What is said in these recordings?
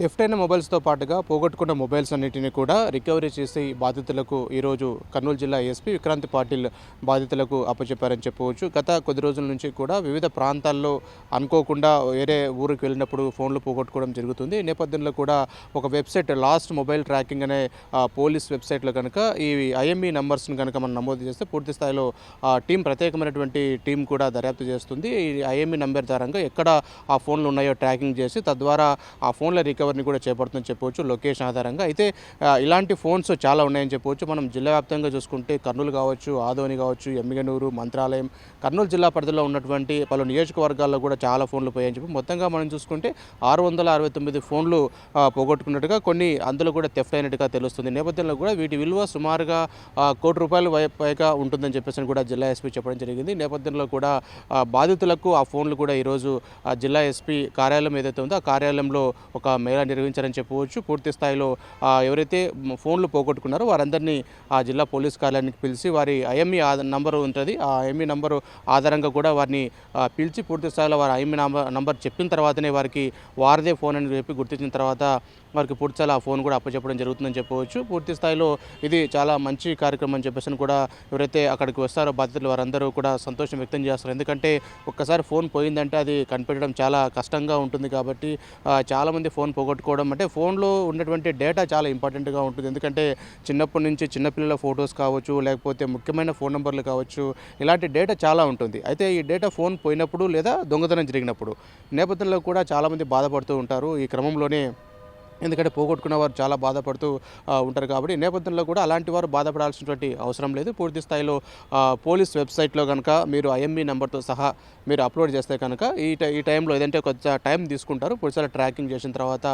Theft అయిన మొబైల్స్తో పాటుగా పోగొట్టుకున్న మొబైల్స్ అన్నిటిని కూడా రికవరీ చేసి బాధితులకు ఈరోజు కర్నూలు జిల్లా ఎస్పీ విక్రాంత్ పాటిల్ బాధితులకు అప్పచెప్పారని చెప్పవచ్చు. గత కొద్ది రోజుల నుంచి కూడా వివిధ ప్రాంతాల్లో అనుకోకుండా వేరే ఊరికి వెళ్ళినప్పుడు ఫోన్లు పోగొట్టుకోవడం జరుగుతుంది. ఈ నేపథ్యంలో కూడా ఒక వెబ్సైట్ లాస్ట్ మొబైల్ ట్రాకింగ్ అనే పోలీస్ వెబ్సైట్లో కనుక ఈ ఐఎంఈ నంబర్స్ని కనుక మనం నమోదు చేస్తే పూర్తి స్థాయిలో ఆ టీం ప్రత్యేకమైనటువంటి టీం కూడా దర్యాప్తు చేస్తుంది. ఈ ఐఎంఈ నంబర్ ద్వారా ఎక్కడ ఆ ఫోన్లు ఉన్నాయో ట్రాకింగ్ చేసి తద్వారా ఆ ఫోన్ల రికవరీని కూడా చేపడుతుందని చెప్పవచ్చు లొకేషన్ ఆధారంగా. అయితే ఇలాంటి ఫోన్స్ చాలా ఉన్నాయని చెప్పవచ్చు. మనం జిల్లా వ్యాప్తంగా చూసుకుంటే కర్నూలు కావచ్చు ఆదోని కావచ్చు ఎమ్మిగనూరు మంత్రాలయం కర్నూలు జిల్లా పరిధిలో ఉన్నటువంటి పలు నియోజకవర్గాల్లో కూడా చాలా ఫోన్లు పోయాయని చెప్పి మొత్తంగా మనం చూసుకుంటే ఆరు వందల అరవై తొమ్మిది ఫోన్లు పోగొట్టుకున్నట్టుగా కొన్ని అందులో కూడా థెఫ్ట్ అయినట్టుగా తెలుస్తుంది. నేపథ్యంలో కూడా వీటి విలువ సుమారుగా కోటి రూపాయలు పైగా ఉంటుందని చెప్పేసి కూడా జిల్లా ఎస్పీ చెప్పడం జరిగింది. నేపథ్యంలో కూడా బాధితులకు ఆ ఫోన్లు కూడా ఈరోజు ఆ జిల్లా ఎస్పీ కార్యాలయం ఏదైతే ఉందో ఆ కార్యాలయంలో ఒక మే నిర్వహించారని చెప్పవచ్చు. పూర్తి స్థాయిలో ఎవరైతే ఫోన్లు పోగొట్టుకున్నారో వారందరినీ ఆ జిల్లా పోలీస్ కార్యాలయానికి పిలిచి వారి ఐఎంఈ నంబర్ ఉంటుంది. ఆ ఐఎంఈ నంబరు ఆధారంగా కూడా వారిని పిలిచి పూర్తి స్థాయిలో వారి ఐఎంఈ నంబర్ నంబర్ చెప్పిన తర్వాతనే వారికి వారిదే ఫోన్ అని చెప్పి గుర్తించిన తర్వాత వారికి పూర్తి స్థాయిలో ఆ ఫోన్ కూడా అప్పచెప్పడం జరుగుతుందని చెప్పవచ్చు. పూర్తి స్థాయిలో ఇది చాలా మంచి కార్యక్రమం అని చెప్పేసి కూడా ఎవరైతే అక్కడికి వస్తారో బాధితులు వారందరూ కూడా సంతోషం వ్యక్తం చేస్తారు. ఎందుకంటే ఒక్కసారి ఫోన్ పోయిందంటే అది కనిపెట్టడం చాలా కష్టంగా ఉంటుంది కాబట్టి చాలామంది ఫోన్ పోగొట్టుకోవడం అంటే ఫోన్లో ఉన్నటువంటి డేటా చాలా ఇంపార్టెంట్గా ఉంటుంది. ఎందుకంటే చిన్నప్పటి నుంచి చిన్నపిల్లల ఫొటోస్ కావచ్చు లేకపోతే ముఖ్యమైన ఫోన్ నెంబర్లు కావచ్చు ఇలాంటి డేటా చాలా ఉంటుంది. అయితే ఈ డేటా ఫోన్ పోయినప్పుడు లేదా దొంగతనం జరిగినప్పుడు నేపథ్యంలో కూడా చాలామంది బాధపడుతూ ఉంటారు. ఈ క్రమంలోనే ఎందుకంటే పోగొట్టుకున్న వారు చాలా బాధపడుతూ ఉంటారు కాబట్టి ఈ నేపథ్యంలో కూడా అలాంటి వారు బాధపడాల్సినటువంటి అవసరం లేదు. పూర్తి స్థాయిలో పోలీస్ వెబ్సైట్లో కనుక మీరు ఐఎంఈ నెంబర్తో సహా మీరు అప్లోడ్ చేస్తే కనుక ఈ టై ఈ టైంలో ఏదంటే కొంచెం టైం తీసుకుంటారు. పోలీసులు ట్రాకింగ్ చేసిన తర్వాత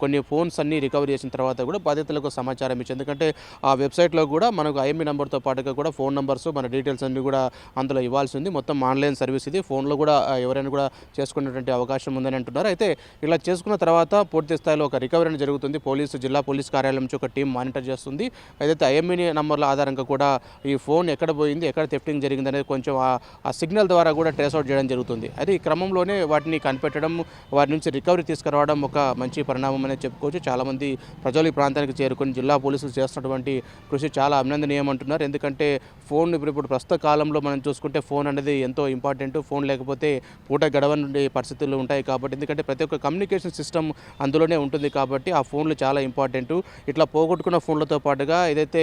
కొన్ని ఫోన్స్ అన్నీ రికవరీ చేసిన తర్వాత కూడా బాధితులకు సమాచారం ఇచ్చి ఎందుకంటే ఆ వెబ్సైట్లో కూడా మనకు ఐఎంఈ నెంబర్తో పాటుగా కూడా ఫోన్ నెంబర్స్ మన డీటెయిల్స్ అన్నీ కూడా అందులో ఇవ్వాల్సి ఉంది. మొత్తం ఆన్లైన్ సర్వీస్ ఇది. ఫోన్లో కూడా ఎవరైనా కూడా చేసుకునేటువంటి అవకాశం ఉందని అంటున్నారు. అయితే ఇలా చేసుకున్న తర్వాత పూర్తి స్థాయిలో ఒక రికవరీ రికవరీ జరుగుతుంది. పోలీసు జిల్లా పోలీస్ కార్యాలయం నుంచి ఒక టీం మానిటర్ చేస్తుంది. అయితే ఐఎంఈ నంబర్ల ఆధారంగా కూడా ఈ ఫోన్ ఎక్కడ పోయింది ఎక్కడ థెఫ్టింగ్ జరిగింది అనేది కొంచెం ఆ- సిగ్నల్ ద్వారా కూడా ట్రేస్ అవుట్ చేయడం జరుగుతుంది. అయితే ఈ క్రమంలోనే వాటిని కనిపెట్టడం వారి నుంచి రికవరీ తీసుకురావడం ఒక మంచి పరిణామం అనేది చెప్పుకోవచ్చు. చాలామంది ప్రజలు ఈ ప్రాంతానికి చేరుకొని జిల్లా పోలీసులు చేస్తున్నటువంటి కృషి చాలా అభినందనీయం అంటున్నారు. ఎందుకంటే ఫోన్ ఇప్పుడు ఇప్పుడు ప్రస్తుత కాలంలో మనం చూసుకుంటే ఫోన్ అనేది ఎంతో ఇంపార్టెంట్. ఫోన్ లేకపోతే పూట గడవని పరిస్థితులు ఉంటాయి కాబట్టి. ఎందుకంటే ప్రతి ఒక్క కమ్యూనికేషన్ సిస్టమ్ అందులోనే ఉంటుంది కాబట్టి ఆ ఫోన్లు చాలా ఇంపార్టెంట్. ఇట్లా పోగొట్టుకున్న ఫోన్లతో పాటుగా ఏదైతే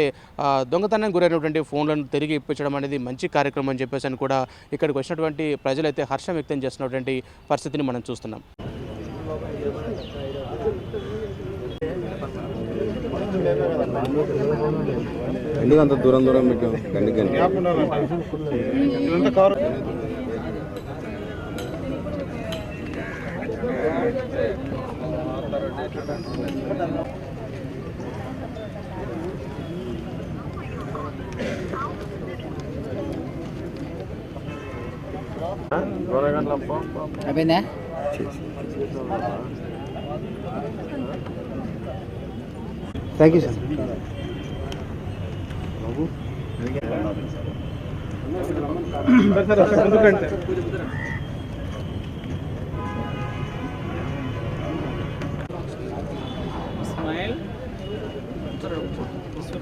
దొంగతనానికి గురైనటువంటి ఫోన్లను తిరిగి ఇప్పించడం అనేది మంచి కార్యక్రమం అని చెప్పేసి అని కూడా ఇక్కడికి వచ్చినటువంటి ప్రజలైతే హర్షం వ్యక్తం చేస్తున్నటువంటి పరిస్థితిని మనం చూస్తున్నాం. ఎందుకు అంత దూరం దూరం మీకు గండి గండి? అయిపోయిందా థ్యాంక్ యూ సార్ స్మైల్